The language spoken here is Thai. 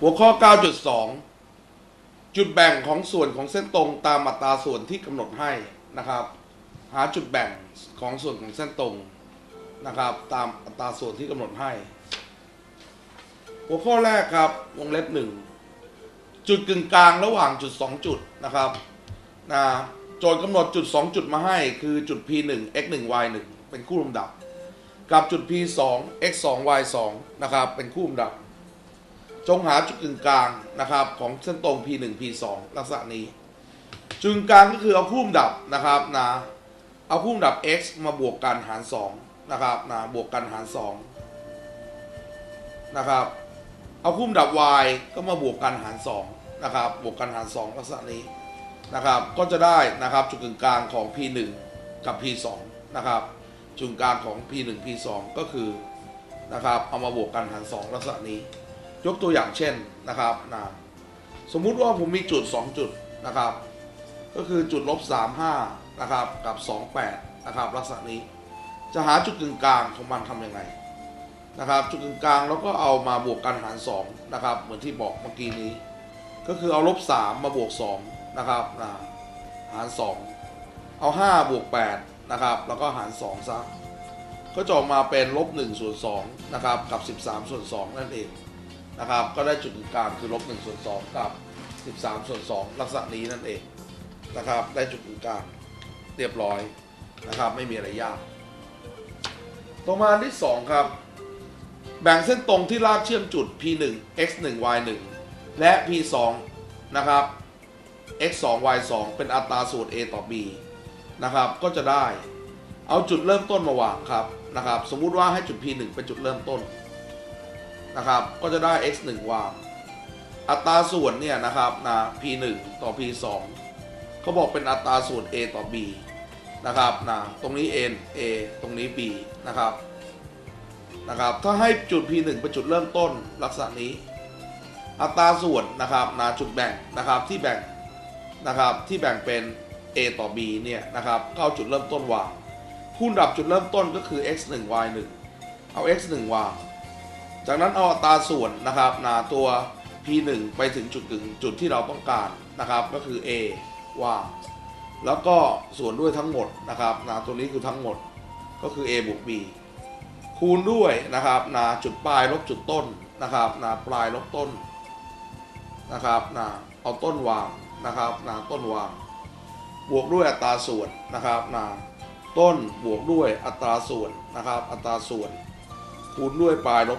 หัวข้อ 9.2 จุดแบ่งของส่วนของเส้นตรงตามอัตราส่วนที่กำหนดให้นะครับ หาจุดแบ่งของส่วนของเส้นตรงนะครับ ตามอัตราส่วนที่กำหนดให้ หัวข้อแรกครับวงเล็บหนึ่งจุดกึ่งกลางระหว่างจุด 2 จุดนะครับนะโจทย์กำหนดจุด 2 จุดมาให้ คือจุด p 1 x 1 y 1เป็นคู่ลำดับ กับจุด p 2 x 2 y 2นะครับเป็นคู่ลำดับ จงหาจุดกึ่งกลางนะครับ ของเส้นตรง p 1 p 2 ลักษณะนี้จุดกึ่งกลางก็คือเอาคู่ลำดับนะครับนะเอาคู่ลำดับ x มาบวกกันหาร2นะครับนะบวกกันหาร2นะครับเอาคู่ลำดับ y ก็มาบวกกันหาร2นะครับบวกกันหาร 2 ลักษณะนี้นะครับก็จะได้นะครับจุดกึ่งกลางของ p 1 กับ p 2 นะครับจุดกึ่งกลางของ p 1 p 2 ก็คือนะครับเอามาบวกกันหาร 2 ลักษณะนี้ ยกตัวอย่างเช่นนะครับนะสมมุติว่าผมมีจุด 2 จุดนะครับ ก็คือจุดลบ35นะครับกับ 28นะครับลักษณะนี้จะหาจุดกึ่งกลางของมันทำยังไงนะครับ จุดกึ่งกลางแล้วก็เอามาบวกกันหาร2นะครับเหมือนที่บอกเมื่อกี้นี้ ก็คือเอาลบ3มาบวก2นะครับนะหาร 2 เอา 5 บวก8นะครับแล้วก็หาร2ซะก็จะออกมาเป็นลบ1ส่วน2นะครับกับ 13ส่วน2นั่นเอง นะครับ ก็ได้จุดกึ่งกลางคือลบ1ส่วน2กับ 13 ส่วน 2 ลักษณะนี้นั่นเองนะครับ ได้จุดกึ่งกลางเรียบร้อยนะครับ ไม่มีอะไรยาก ต่อมาที่ 2 ครับ แบ่งเส้นตรงที่ลากเชื่อมจุด p 1 x 1 y 1และ p 2นะครับ x 2 y 2เป็นอัตราส่วน a ต่อ b นะครับ ก็จะได้เอาจุดเริ่มต้นมาวางครับนะครับ สมมุติว่าให้จุด p 1เป็นจุดเริ่มต้น นะครับ ก็จะได้ x 1วางอัตราส่วนเนี่ยนะครับนะ p 1ต่อ p 2เขาบอกเป็นอัตราส่วน a ต่อ b นะครับนะตรงนี้ n a ตรงนี้ b นะครับนะครับ ถ้าให้จุด P1 เป็นจุดเริ่มต้นลักษณะนี้ อัตราส่วนนะครับนาจุดแบ่งนะครับที่แบ่งนะครับที่แบ่งเป็น A ต่อ B เนี่ยนะครับก็เอาจุดเริ่มต้นวางคูณดับจุดเริ่มต้นก็คือ x 1 y 1เอา x 1วาง จากนั้นเอาอัตราส่วนนะครับนาตัว P1 ไปถึงจุดกึ่งจุดที่เราต้องการนะครับ ก็คือ A วางแล้วก็ส่วนด้วยทั้งหมดนะครับนาตัวนี้คือทั้งหมดก็คือ A บวก B คูณด้วยนะครับนะจุดปลายลบจุดต้นนะครับนะปลายลบต้นนะครับนะเอาต้นวางนะครับนะต้นวาง บวกด้วยอัตราส่วนนะครับนะต้นบวกด้วยอัตราส่วนนะครับ อัตราส่วน คูณด้วยปลายลบ